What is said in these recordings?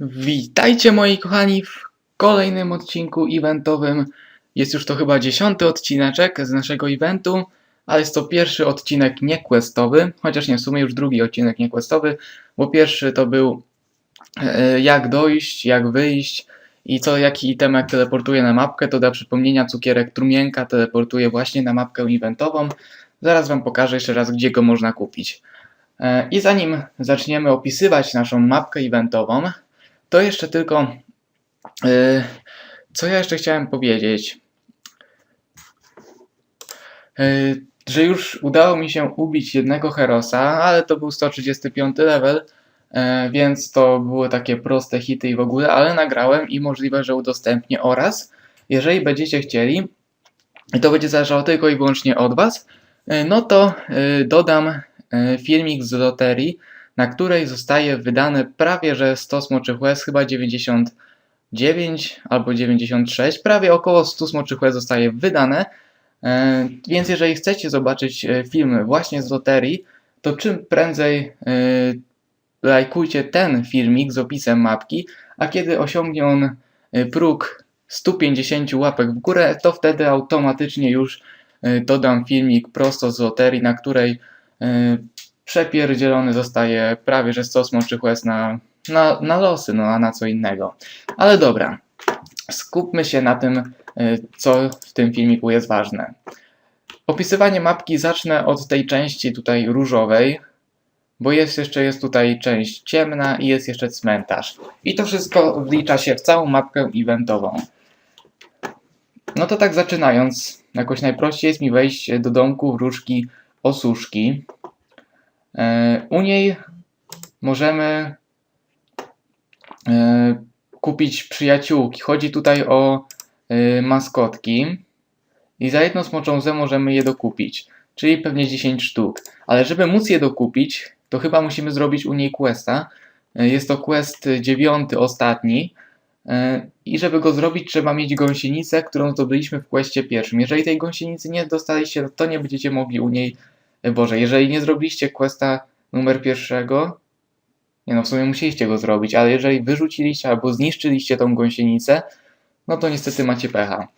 Witajcie moi kochani w kolejnym odcinku eventowym. Jest już to chyba dziesiąty odcineczek z naszego eventu, ale jest to pierwszy odcinek niequestowy, chociaż nie, w sumie już drugi odcinek niequestowy, bo pierwszy to był e, jak dojść, jak wyjść i co jaki itemek teleportuje na mapkę, to dla przypomnienia cukierek trumienka teleportuje właśnie na mapkę eventową. Zaraz wam pokażę jeszcze raz, gdzie go można kupić. E, I zanim zaczniemy opisywać naszą mapkę eventową, to jeszcze tylko. y, co ja jeszcze chciałem powiedzieć? Y, że już udało mi się ubić jednego Herosa, ale to był 135 level, e, więc to były takie proste hity i w ogóle, ale nagrałem i możliwe, że udostępnię oraz, jeżeli będziecie chcieli, to będzie zależało tylko i wyłącznie od Was, y, no to y, dodam y, filmik z loterii, na której zostaje wydane prawie że 100 smoczych łez, chyba 99 albo 96, prawie około 100 smoczych łez zostaje wydane. E, Więc jeżeli chcecie zobaczyć e, film właśnie z loterii, to czym prędzej e, lajkujcie ten filmik z opisem mapki, a kiedy osiągnie on próg 150 łapek w górę, to wtedy automatycznie już dodam filmik prosto z loterii, na której przepierdzielony zostaje prawie że 100 smoczych łez na, na, na losy, no a na co innego. Ale dobra, skupmy się na tym, y, co w tym filmiku jest ważne. Opisywanie mapki zacznę od tej części tutaj różowej, bo jest jeszcze jest tutaj część ciemna i jest jeszcze cmentarz. I to wszystko wlicza się w całą mapkę eventową. No to tak zaczynając, jakoś najprościej jest mi wejść do domku wróżki Osuszki. E, U niej możemy e, kupić przyjaciółki. Chodzi tutaj o e, maskotki i za jedną smoczą możemy je dokupić, czyli pewnie 10 sztuk. Ale żeby móc je dokupić, to chyba musimy zrobić u niej questa. Jest to quest dziewiąty, ostatni. I żeby go zrobić, trzeba mieć gąsienicę, którą zdobyliśmy w questie pierwszym. Jeżeli tej gąsienicy nie dostaliście, to nie będziecie mogli u niej Boże, jeżeli nie zrobiliście questa numer pierwszego, nie no, w sumie musieliście go zrobić, ale jeżeli wyrzuciliście albo zniszczyliście tą gąsienicę, no to niestety macie pecha.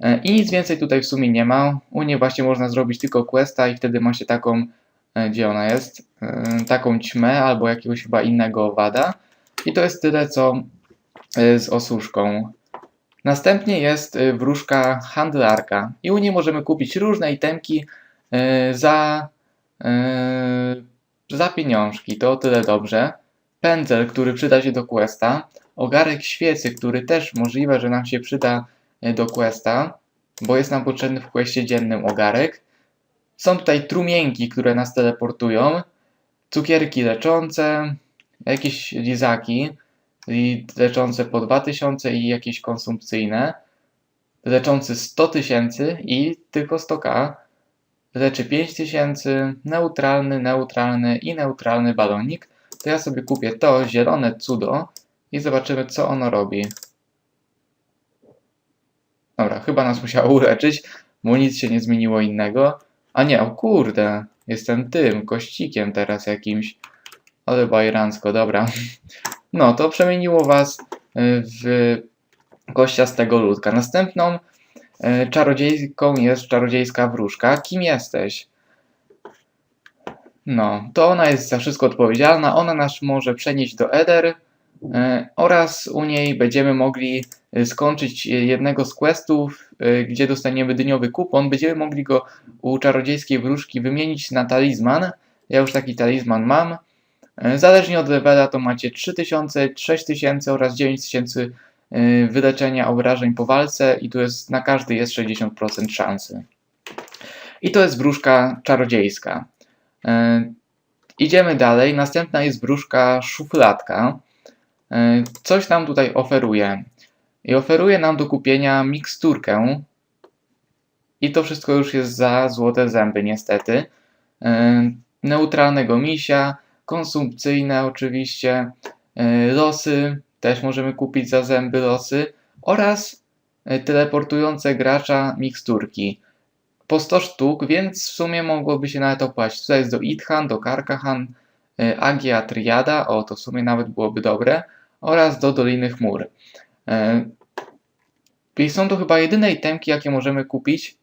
E, I nic więcej tutaj w sumie nie ma. U niej właśnie można zrobić tylko questa i wtedy macie taką, e, gdzie ona jest, E, taką ćmę albo jakiegoś chyba innego owada. I to jest tyle, co z osuszką. Następnie jest wróżka handlarka i u niej możemy kupić różne itemki, za, e, za pieniążki, to o tyle dobrze. Pędzel, który przyda się do questa. Ogarek świecy, który też możliwe, że nam się przyda e, do questa, bo jest nam potrzebny w questie dziennym ogarek. Są tutaj trumienki, które nas teleportują. Cukierki leczące, jakieś lizaki leczące po 2000 i jakieś konsumpcyjne. Leczący 100 tysięcy i tylko 100k leczy 5000, neutralny, neutralny i neutralny balonik, to ja sobie kupię to zielone cudo i zobaczymy, co ono robi. Dobra, chyba nas musiało uleczyć, bo nic się nie zmieniło innego. A nie, o kurde, jestem tym, kościkiem teraz jakimś. Ale bajrancko, dobra. No, to przemieniło was y, w gościa z tego ludka. Następną Czarodziejką jest czarodziejska wróżka. Kim jesteś? No, to ona jest za wszystko odpowiedzialna. Ona nas może przenieść do Eder e, oraz u niej będziemy mogli e, skończyć e, jednego z questów, e, gdzie dostaniemy dniowy kupon. Będziemy mogli go u czarodziejskiej wróżki wymienić na talizman. Ja już taki talizman mam. E, Zależnie od levela to macie 3000, 6000 oraz 9000 y, wyleczenia obrażeń po walce i tu jest na każdy jest 60% szansy. I to jest wróżka czarodziejska. Y, Idziemy dalej. Następna jest wróżka szufladka. Y, Coś nam tutaj oferuje. I oferuje nam do kupienia miksturkę. I to wszystko już jest za złote zęby, niestety. Y, Neutralnego misia, konsumpcyjne oczywiście, y, losy, też możemy kupić za zęby losy oraz y, teleportujące gracza miksturki. Po 100 sztuk, więc w sumie mogłoby się nawet opłacić. Tutaj jest do Ithan, do Karkahan, y, Agia Triada, o to w sumie nawet byłoby dobre, oraz do Doliny Chmur. E, I są to chyba jedyne itemki, jakie możemy kupić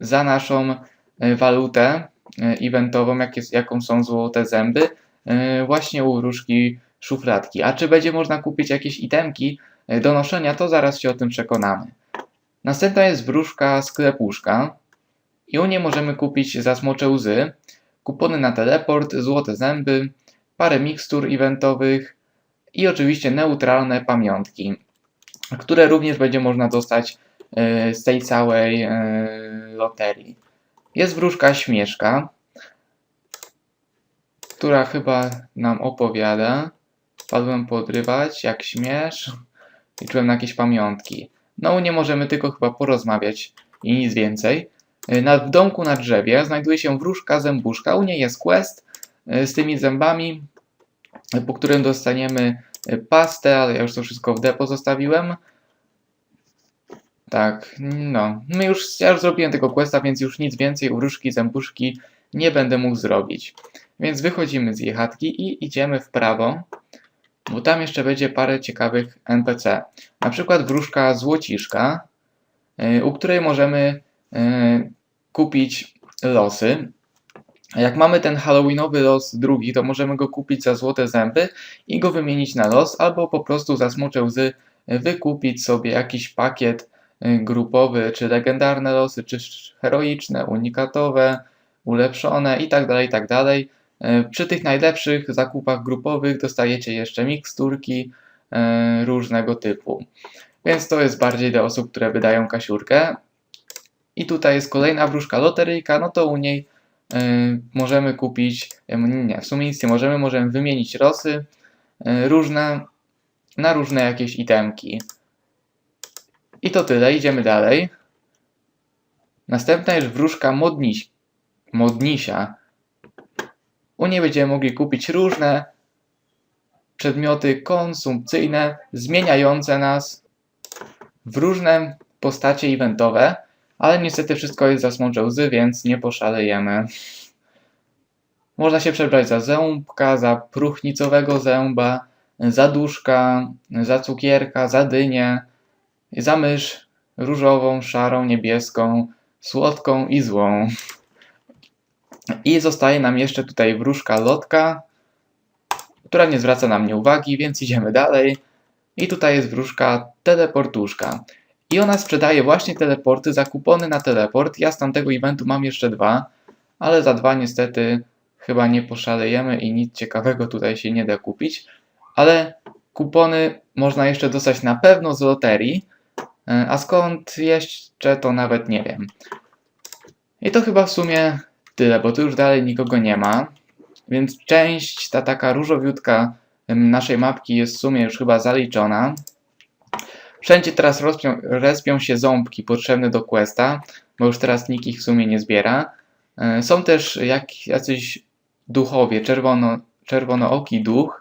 za naszą e, walutę e, eventową, jaką są złote zęby, e, właśnie u wróżki szufladki. A czy będzie można kupić jakieś itemki e, do noszenia, to zaraz się o tym przekonamy. Następna jest wróżka sklepuszka i u niej możemy kupić za smocze łzy, kupony na teleport, złote zęby, parę mikstur eventowych i oczywiście neutralne pamiątki, które również będzie można dostać e, z tej całej e, loterii. Jest wróżka śmieszka, która chyba nam opowiada. Padłem podrywać, jak śmiesz. Liczyłem na jakieś pamiątki. No, nie możemy tylko chyba porozmawiać i nic więcej. E, Na, w domku na drzewie znajduje się wróżka zębuszka. U niej jest quest e, z tymi zębami, e, po którym dostaniemy pastę, ale ja już to wszystko w depo zostawiłem. Tak, no. My już, ja już zrobiłem tego questa, więc już nic więcej wróżki zębuszki nie będę mógł zrobić. Więc wychodzimy z jej chatki i idziemy w prawo, bo tam jeszcze będzie parę ciekawych NPC. Na przykład wróżka złociszka, y, u której możemy y, kupić losy. Jak mamy ten halloweenowy los drugi, to możemy go kupić za złote zęby i go wymienić na los, albo po prostu za smocze łzy y, wykupić sobie jakiś pakiet grupowy, czy legendarne losy, czy heroiczne, unikatowe, ulepszone i tak E, Przy tych najlepszych zakupach grupowych dostajecie jeszcze miksturki e, różnego typu. Więc to jest bardziej dla osób, które wydają kasiurkę. I tutaj jest kolejna wróżka loteryjka, no to u niej e, możemy kupić, nie, w sumie nic nie możemy, możemy wymienić rosy różne na różne jakieś itemki. I to tyle, idziemy dalej. Następna jest wróżka modniś, modnisia. U niej będziemy mogli kupić różne przedmioty konsumpcyjne, zmieniające nas w różne postacie eventowe, ale niestety wszystko jest za smocze łzy, więc nie poszalejemy. Można się przebrać za zębka, za próchnicowego zęba, za duszka, za cukierka, za dynię, za mysz różową, szarą, niebieską, słodką i złą. I zostaje nam jeszcze tutaj wróżka lotka, która nie zwraca na mnie uwagi, więc idziemy dalej. I tutaj jest wróżka teleportuszka. I ona sprzedaje właśnie teleporty za kupony na teleport. Ja z tamtego eventu mam jeszcze dwa, ale za dwa niestety chyba nie poszalejemy i nic ciekawego tutaj się nie da kupić. Ale kupony można jeszcze dostać na pewno z loterii, e, a skąd jeszcze to nawet nie wiem. I to chyba w sumie tyle, bo tu już dalej nikogo nie ma. Więc część, ta taka różowiutka naszej mapki jest w sumie już chyba zaliczona. Wszędzie teraz rozpią, się ząbki potrzebne do questa, bo już teraz nikt ich w sumie nie zbiera. E, Są też jak, jacyś duchowie, czerwono, czerwonooki duch.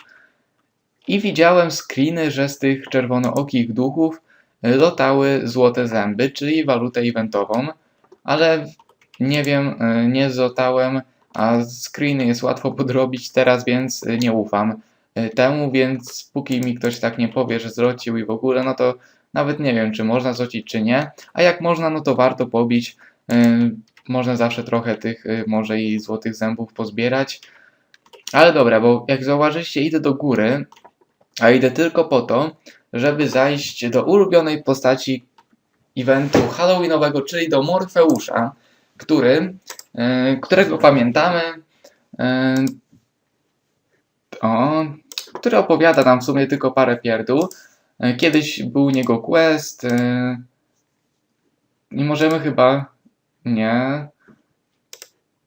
I widziałem screeny, że z tych czerwonookich duchów lotały złote zęby, czyli walutę eventową, ale nie wiem, e, nie zlotałem, a screeny jest łatwo podrobić teraz, więc e, nie ufam e, temu, więc póki mi ktoś tak nie powie, że zlocił i w ogóle, no to nawet nie wiem, czy można zlocić, czy nie, a jak można, no to warto pobić, można zawsze trochę tych może i złotych zębów pozbierać, ale dobra, bo jak zauważyliście, idę do góry, a idę tylko po to, żeby zajść do ulubionej postaci eventu halloweenowego, czyli do Morfeusza, który, e, którego pamiętamy, e, o, który opowiada nam w sumie tylko parę pierdół. E, Kiedyś był u niego quest. Nie możemy chyba. Nie.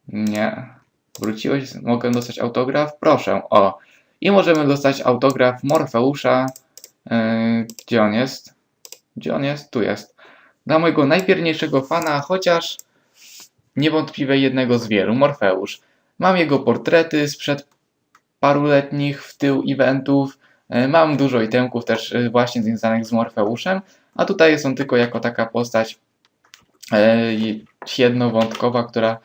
Nie. Wróciłeś? Mogę dostać autograf? Proszę. O. I możemy dostać autograf Morfeusza. Gdzie on jest? Gdzie on jest? Tu jest. Dla mojego najwierniejszego fana, chociaż niewątpliwie jednego z wielu, Morfeusz. Mam jego portrety sprzed paruletnich w tył eventów. E, Mam dużo itemków też e, właśnie związanych z Morfeuszem, a tutaj jest on tylko jako taka postać e, jednowątkowa, która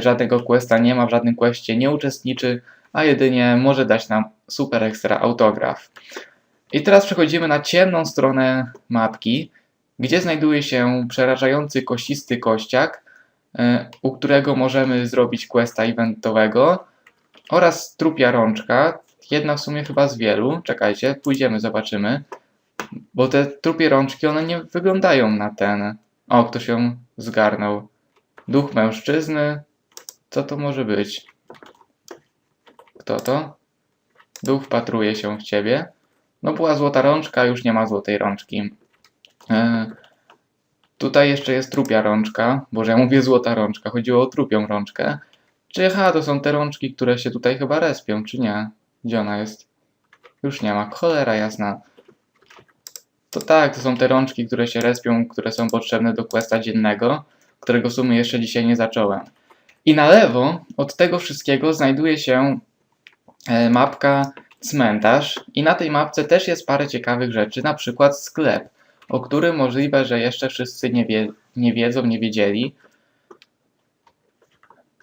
żadnego questa nie ma, w żadnym questie nie uczestniczy, a jedynie może dać nam super ekstra autograf. I teraz przechodzimy na ciemną stronę mapki, gdzie znajduje się przerażający kościsty kościak, u którego możemy zrobić questa eventowego oraz trupia rączka, jedna w sumie chyba z wielu. Czekajcie, pójdziemy, zobaczymy. Bo te trupie rączki, one nie wyglądają na ten. O, ktoś ją zgarnął. Duch mężczyzny. Co to może być? Kto to? Duch wpatruje się w ciebie. No była złota rączka, już nie ma złotej rączki. E, tutaj jeszcze jest trupia rączka. Boże, ja mówię złota rączka. Chodziło o trupią rączkę. Czy aha, to są te rączki, które się tutaj chyba respią, czy nie? Gdzie ona jest? Już nie ma. Cholera jasna. To tak, to są te rączki, które się respią, które są potrzebne do questa dziennego, którego w sumie jeszcze dzisiaj nie zacząłem. I na lewo od tego wszystkiego znajduje się e, mapka cmentarz i na tej mapce też jest parę ciekawych rzeczy, na przykład sklep, o którym możliwe, że jeszcze wszyscy nie, wie, nie wiedzą, nie wiedzieli,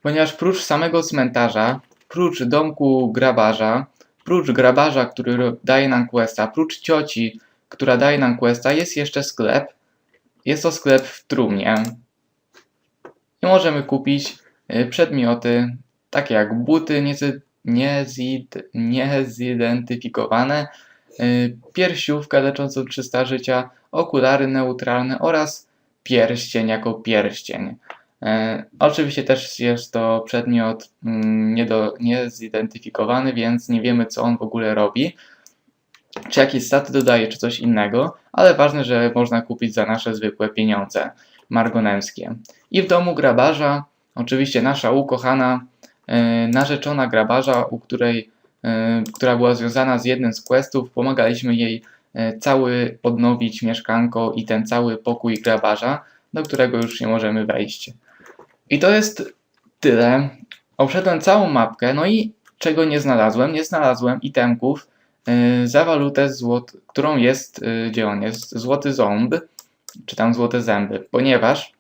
ponieważ prócz samego cmentarza, prócz domku grabarza, prócz grabarza, który daje nam questa, prócz cioci, która daje nam questa, jest jeszcze sklep. Jest to sklep w trumnie. I możemy kupić y, przedmioty, takie jak buty niezidentyfikowane, y, piersiówkę leczącą 300 życia, okulary neutralne oraz pierścień jako pierścień. E, oczywiście też jest to przedmiot mm, niedo, niezidentyfikowany, więc nie wiemy co on w ogóle robi. Czy jakieś staty dodaje, czy coś innego, ale ważne, że można kupić za nasze zwykłe pieniądze margonemskie. I w domu grabarza, oczywiście nasza ukochana, e, narzeczona grabarza, u której, e, która była związana z jednym z questów, pomagaliśmy jej cały odnowić mieszkanko i ten cały pokój grabarza, do którego już nie możemy wejść. I to jest tyle. Obszedłem całą mapkę, no i czego nie znalazłem? Nie znalazłem itemków yy, za walutę, złot, którą jest, yy, gdzie on jest, złoty ząb, czy tam złote zęby, ponieważ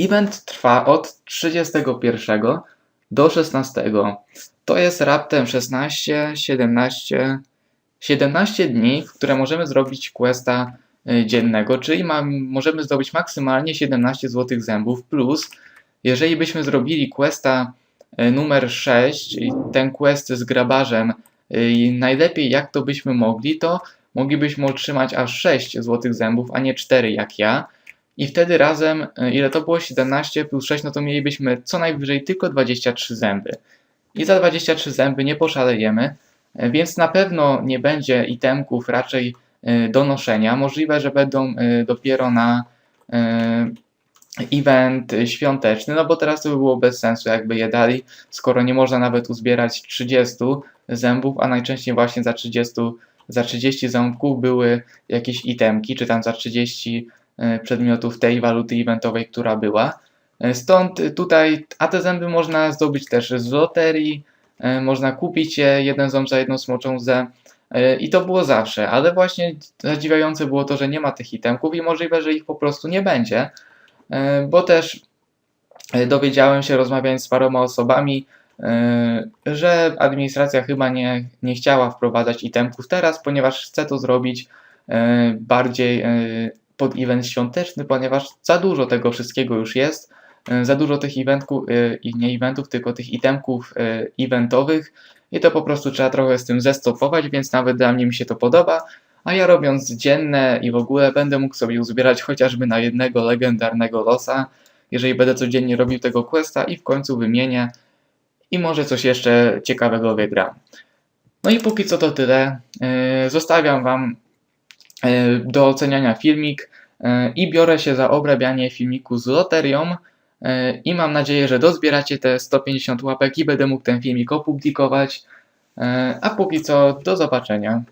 event trwa od 31 do 16. To jest raptem 16, 17, 17 dni, w które możemy zrobić questa y, dziennego, czyli możemy zdobyć maksymalnie 17 złotych zębów plus jeżeli byśmy zrobili questa e, numer 6, i ten quest z grabarzem, e, najlepiej jak to byśmy mogli, to moglibyśmy otrzymać aż 6 złotych zębów, a nie 4 jak ja. I wtedy razem, e, ile to było? 17 plus 6, no to mielibyśmy co najwyżej tylko 23 zęby. I za 23 zęby nie poszalejemy, e, więc na pewno nie będzie itemków raczej e, do noszenia. Możliwe, że będą e, dopiero na e, event świąteczny, no bo teraz to by było bez sensu, jakby je dali, skoro nie można nawet uzbierać 30 zębów, a najczęściej właśnie za 30, za 30 ząbków były jakieś itemki, czy tam za 30 e, przedmiotów tej waluty eventowej, która była. E, Stąd tutaj, a te zęby można zdobyć też z loterii, e, można kupić je, jeden ząb za jedną smoczą łzę. E, I to było zawsze, ale właśnie zadziwiające było to, że nie ma tych itemków i możliwe, że ich po prostu nie będzie. E, bo też e, dowiedziałem się, rozmawiając z paroma osobami, e, że administracja chyba nie, nie chciała wprowadzać itemków teraz, ponieważ chce to zrobić e, bardziej e, pod event świąteczny, ponieważ za dużo tego wszystkiego już jest, e, za dużo tych eventków, i nie eventów, tylko tych itemków e, eventowych i to po prostu trzeba trochę z tym zestopować, więc nawet dla mnie mi się to podoba, a ja robiąc dzienne i w ogóle będę mógł sobie uzbierać chociażby na jednego legendarnego losa, jeżeli będę codziennie robił tego questa i w końcu wymienię i może coś jeszcze ciekawego wygram. No i póki co to tyle. Zostawiam Wam do oceniania filmik i biorę się za obrabianie filmiku z loterią i mam nadzieję, że dozbieracie te 150 łapek i będę mógł ten filmik opublikować. Yy, A póki co do zobaczenia.